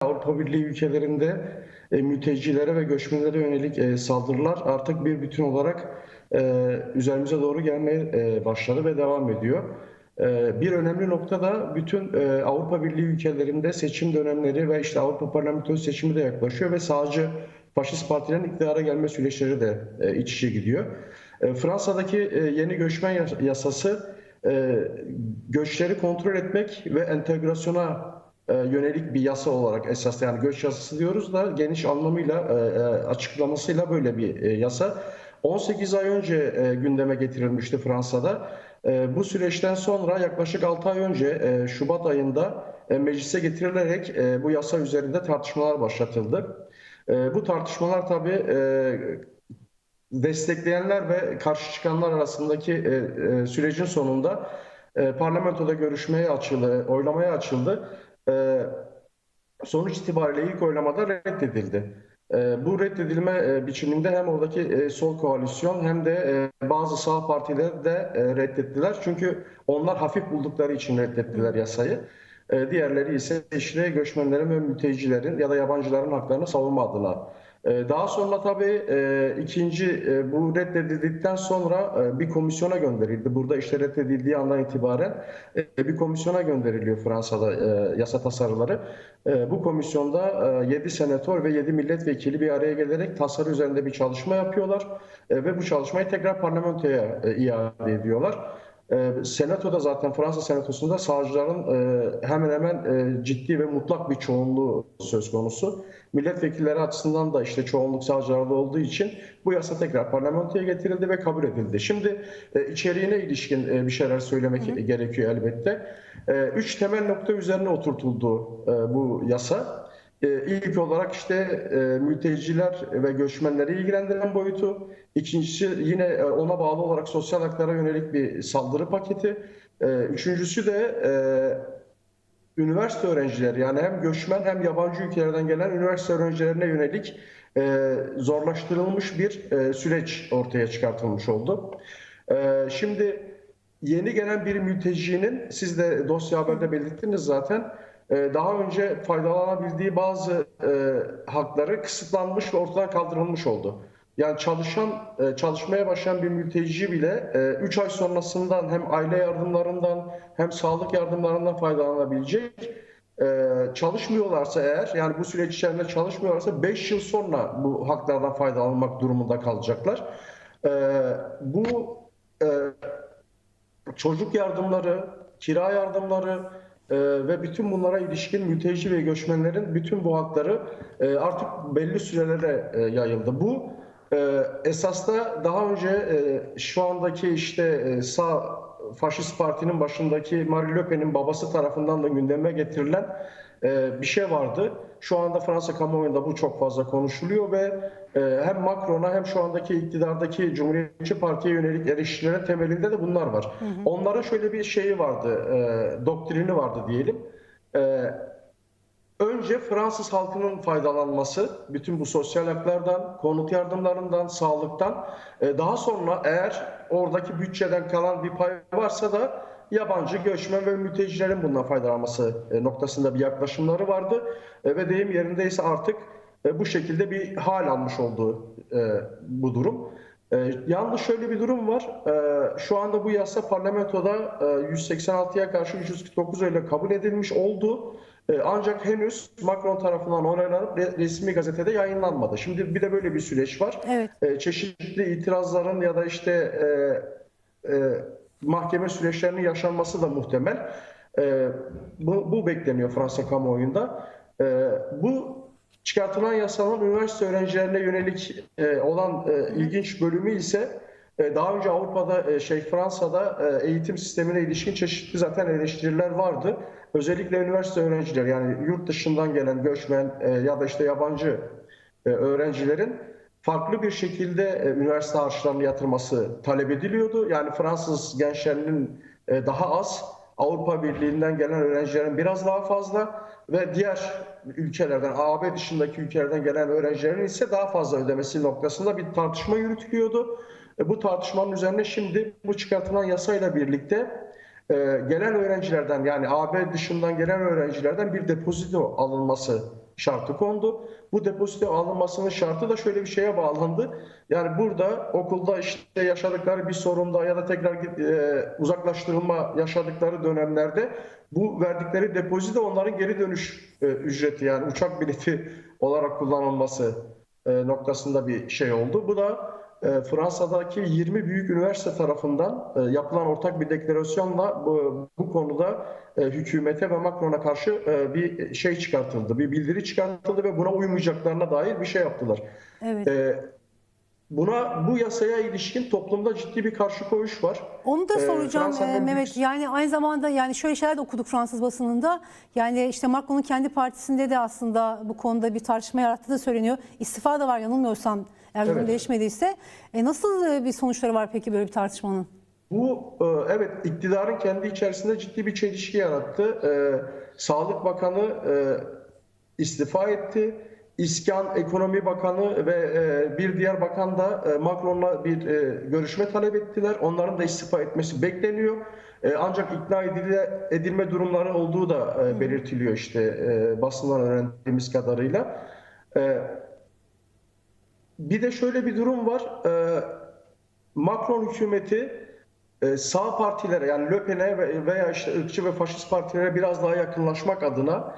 Avrupa Birliği ülkelerinde e, mültecilere ve göçmenlere yönelik e, saldırılar artık bir bütün olarak e, üzerimize doğru gelmeye e, başladı ve devam ediyor. E, bir önemli nokta da bütün e, Avrupa Birliği ülkelerinde seçim dönemleri ve işte Avrupa Parlamentosu seçimi de yaklaşıyor ve sağcı faşist partilerin iktidara gelme süreçleri de e, iç içe gidiyor. E, Fransa'daki e, yeni göçmen yas- yasası e, göçleri kontrol etmek ve entegrasyona yönelik bir yasa olarak esas yani göç yasası diyoruz da geniş anlamıyla e, e, açıklamasıyla böyle bir e, yasa. 18 ay önce e, gündeme getirilmişti Fransa'da. E, bu süreçten sonra yaklaşık 6 ay önce e, Şubat ayında e, meclise getirilerek e, bu yasa üzerinde tartışmalar başlatıldı. E, bu tartışmalar tabii e, destekleyenler ve karşı çıkanlar arasındaki e, e, sürecin sonunda e, parlamentoda görüşmeye açıldı, oylamaya açıldı. E, sonuç itibariyle ilk oylamada reddedildi. E, bu reddedilme e, biçiminde hem oradaki e, sol koalisyon hem de e, bazı sağ partiler de reddettiler. Çünkü onlar hafif buldukları için reddettiler yasayı. E, diğerleri ise işte göçmenlerin ve mültecilerin ya da yabancıların haklarını savunma adına. E, daha sonra tabii e, ikinci e, bu reddedildikten sonra e, bir komisyona gönderildi. Burada işte reddedildiği andan itibaren bir komisyona gönderiliyor Fransa'da yasa tasarıları. Bu komisyonda e, 7 senatör ve 7 milletvekili bir araya gelerek tasarı üzerinde bir çalışma yapıyorlar ve bu çalışmayı tekrar parlamentoya iade ediyorlar. E, Senatoda zaten Fransa Senatosu'nda sağcıların e, hemen hemen e, ciddi ve mutlak bir çoğunluğu söz konusu. Milletvekilleri açısından da işte çoğunluk sağcılarda olduğu için bu yasa tekrar parlamentoya getirildi ve kabul edildi. Şimdi e, içeriğine ilişkin bir şeyler söylemek gerekiyor elbette. Üç temel nokta üzerine oturtuldu bu yasa. E, İlk olarak işte e, mülteciler ve göçmenleri ilgilendiren boyutu. İkincisi yine e, ona bağlı olarak sosyal haklara yönelik bir saldırı paketi. E, Üçüncüsü de e, üniversite öğrencileri yani hem göçmen hem yabancı ülkelerden gelen üniversite öğrencilerine yönelik zorlaştırılmış bir süreç ortaya çıkartılmış oldu. E, şimdi yeni gelen bir mültecinin siz de dosya haberde belirttiniz zaten daha önce faydalanabildiği bazı e, hakları kısıtlanmış ve ortadan kaldırılmış oldu. Yani çalışan, e, çalışmaya başlayan bir mülteci bile 3 ay sonrasından hem aile yardımlarından hem sağlık yardımlarından faydalanabilecek. E, Çalışmıyorlarsa eğer, yani bu süreç içerisinde çalışmıyorlarsa 5 yıl sonra bu haklardan faydalanmak durumunda kalacaklar. E, Bu e, çocuk yardımları, kira yardımları e, ve bütün bunlara ilişkin mülteci ve göçmenlerin bütün bu hakları e, artık belli sürelere e, yayıldı. Bu e, esas da daha önce e, şu andaki işte e, sağ faşist partinin başındaki Marine Le Pen'in babası tarafından da gündeme getirilen e, bir şey vardı. Şu anda Fransa kamuoyunda bu çok fazla konuşuluyor ve e, hem Macron'a hem şu andaki iktidardaki Cumhuriyetçi Parti'ye yönelik eleştirilerin temelinde de bunlar var. Onların şöyle bir şeyi vardı, e, doktrini vardı diyelim. E, önce Fransız halkının faydalanması, bütün bu sosyal haklardan, konut yardımlarından, sağlıktan, e, daha sonra eğer oradaki bütçeden kalan bir pay varsa da yabancı göçmen ve mültecilerin bundan faydalanması e, noktasında bir yaklaşımları vardı. E, Ve deyim yerindeyse artık e, bu şekilde bir hal almış olduğu e, bu durum. Yalnız şöyle bir durum var. Şu anda bu yasa parlamentoda e, 186'ya karşı 349 ile kabul edilmiş oldu. Ancak henüz Macron tarafından onaylanıp re- resmi gazetede yayınlanmadı. Şimdi bir de böyle bir süreç var. Evet. Çeşitli itirazların ya da işte mahkeme süreçlerinin yaşanması da muhtemel. E, bu, bu bekleniyor Fransa kamuoyunda. E, bu çıkartılan yasanın üniversite öğrencilerine yönelik e, olan e, ilginç bölümü ise e, daha önce Avrupa'da e, şey Fransa'da e, eğitim sistemine ilişkin çeşitli zaten eleştiriler vardı. Özellikle üniversite öğrencileri yani yurt dışından gelen göçmen e, ya da işte yabancı e, öğrencilerin farklı bir şekilde e, üniversite harçlarını yatırması talep ediliyordu. Yani Fransız gençlerinin e, daha az, Avrupa Birliği'nden gelen öğrencilerin biraz daha fazla ve diğer ülkelerden, AB dışındaki ülkelerden gelen öğrencilerin ise daha fazla ödemesi noktasında bir tartışma yürütülüyordu. E, Bu tartışmanın üzerine şimdi bu çıkartılan yasayla birlikte gelen öğrencilerden yani AB dışından gelen öğrencilerden bir depozito alınması şartı kondu. Bu depozito alınmasının şartı da şöyle bir şeye bağlandı. Yani burada okulda işte yaşadıkları bir sorunda ya da tekrar e, uzaklaştırılma yaşadıkları dönemlerde bu verdikleri depozito onların geri dönüş e, ücreti yani uçak bileti olarak kullanılması e, noktasında bir şey oldu. Bu da Fransa'daki 20 büyük üniversite tarafından e, yapılan ortak bir deklarasyonla bu, bu konuda e, hükümete ve Macron'a karşı e, bir şey çıkartıldı, bir bildiri çıkartıldı ve buna uymayacaklarına dair bir şey yaptılar. Evet. E, buna bu yasaya ilişkin toplumda ciddi bir karşı koyuş var. Onu da Ee, soracağım e, en Mehmet. Yani aynı zamanda yani şöyle şeyler de okuduk Fransız basınında. Yani işte Macron'un kendi partisinde de aslında bu konuda bir tartışma yarattığı da söyleniyor. İstifa da var yanılmıyorsam eğer Evet. değişmediyse. E, nasıl e, bir sonuçları var peki böyle bir tartışmanın? Bu e, evet iktidarın kendi içerisinde ciddi bir çelişki yarattı. E, Sağlık Bakanı istifa etti. İskan Ekonomi Bakanı ve e, bir diğer bakan da e, Macron'la bir e, görüşme talep ettiler. Onların da istifa etmesi bekleniyor. Ancak ikna edilme durumları olduğu da belirtiliyor işte basından öğrendiğimiz kadarıyla. Bir de şöyle bir durum var. Macron hükümeti sağ partilere yani Le Pen'e ve- veya işte ırkçı ve faşist partilere biraz daha yakınlaşmak adına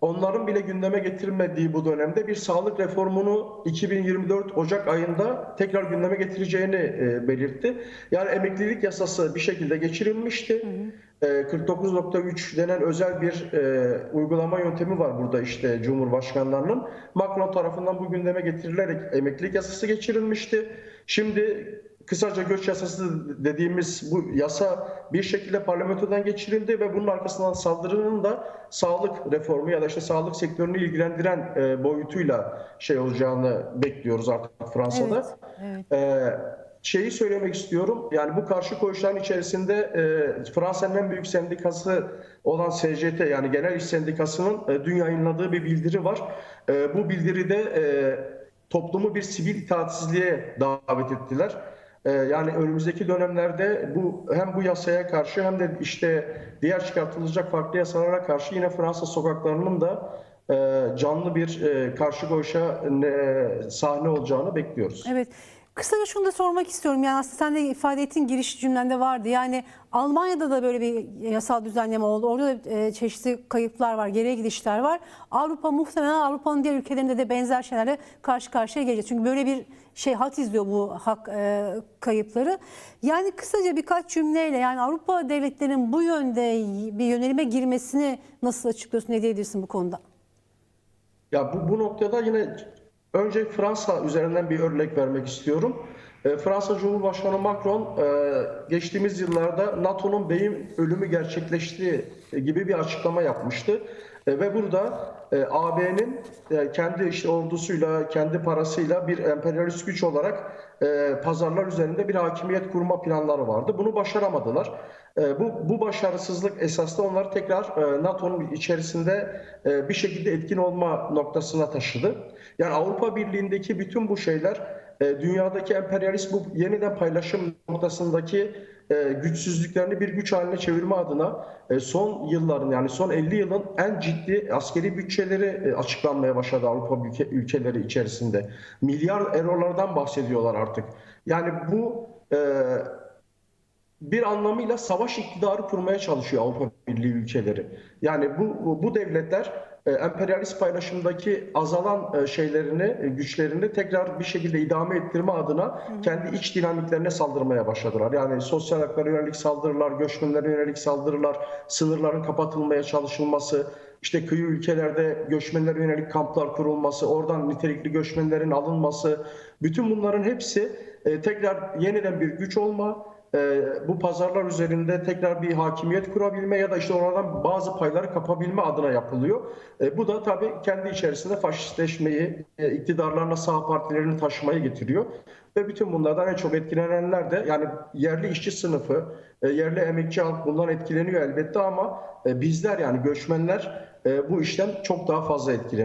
onların bile gündeme getirmediği bu dönemde bir sağlık reformunu 2024 Ocak ayında tekrar gündeme getireceğini e, belirtti. Yani emeklilik yasası bir şekilde geçirilmişti. E, 49.3 denen özel bir e, uygulama yöntemi var burada işte Cumhurbaşkanlarının. Macron tarafından bu gündeme getirilerek emeklilik yasası geçirilmişti. Şimdi kısaca göç yasası dediğimiz bu yasa bir şekilde parlamentodan geçirildi ve bunun arkasından saldırının da sağlık reformu ya da işte sağlık sektörünü ilgilendiren e, boyutuyla şey olacağını bekliyoruz artık Fransa'da. Evet, evet. Ee, şeyi söylemek istiyorum. Yani bu karşı koyuşların içerisinde e, Fransa'nın en büyük sendikası olan CGT yani Genel İş Sendikası'nın e, dün yayınladığı bir bildiri var. E, bu bildiride e, toplumu bir sivil itaatsizliğe davet ettiler. E, yani önümüzdeki dönemlerde bu hem bu yasaya karşı hem de işte diğer çıkartılacak farklı yasalara karşı yine Fransa sokaklarının da e, canlı bir e, karşı koyuşa e, sahne olacağını bekliyoruz. Evet. Kısaca şunu da sormak istiyorum. Yani aslında sen de ifade ettiğin giriş cümlende vardı. Yani Almanya'da da böyle bir yasal düzenleme oldu. Orada da çeşitli kayıplar var, geriye gidişler var. Avrupa muhtemelen Avrupa'nın diğer ülkelerinde de benzer şeylerle karşı karşıya gelecek. Çünkü böyle bir şey hat izliyor bu hak e, kayıpları. Yani kısaca birkaç cümleyle yani Avrupa devletlerinin bu yönde bir yönelime girmesini nasıl açıklıyorsun, ne diyebilirsin bu konuda? Ya bu, bu noktada yine önce Fransa üzerinden bir örnek vermek istiyorum. E, Fransa Cumhurbaşkanı Macron e, geçtiğimiz yıllarda NATO'nun beyin ölümü gerçekleşti gibi bir açıklama yapmıştı. E, ve burada e, AB'nin e, kendi işte ordusuyla, kendi parasıyla bir emperyalist güç olarak e, pazarlar üzerinde bir hakimiyet kurma planları vardı. Bunu başaramadılar. E, bu, bu başarısızlık esasında onları tekrar e, NATO'nun içerisinde e, bir şekilde etkin olma noktasına taşıdı. Yani Avrupa Birliği'ndeki bütün bu şeyler e, dünyadaki emperyalist bu yeniden paylaşım noktasındaki güçsüzlüklerini bir güç haline çevirme adına e, son yılların yani son 50 yılın en ciddi askeri bütçeleri e, açıklanmaya başladı Avrupa ülke, ülkeleri içerisinde. Milyar eurolardan bahsediyorlar artık. Yani bu e, bir anlamıyla savaş iktidarı kurmaya çalışıyor Avrupa Birliği ülkeleri. Yani bu bu, devletler e, emperyalist paylaşımdaki azalan e, şeylerini, e, güçlerini tekrar bir şekilde idame ettirme adına kendi iç dinamiklerine saldırmaya başladılar. Yani sosyal haklara yönelik saldırılar, göçmenlere yönelik saldırılar, sınırların kapatılmaya çalışılması, işte kıyı ülkelerde göçmenlere yönelik kamplar kurulması, oradan nitelikli göçmenlerin alınması, bütün bunların hepsi e, tekrar yeniden bir güç olma, e, bu pazarlar üzerinde tekrar bir hakimiyet kurabilme ya da işte oradan bazı payları kapabilme adına yapılıyor. E, bu da tabii kendi içerisinde faşistleşmeyi, e, iktidarlarla sağ partilerini taşımayı getiriyor. Ve bütün bunlardan en çok etkilenenler de yani yerli işçi sınıfı, e, yerli emekçi halk bundan etkileniyor elbette ama e, bizler yani göçmenler e, bu işten çok daha fazla etkileniyor.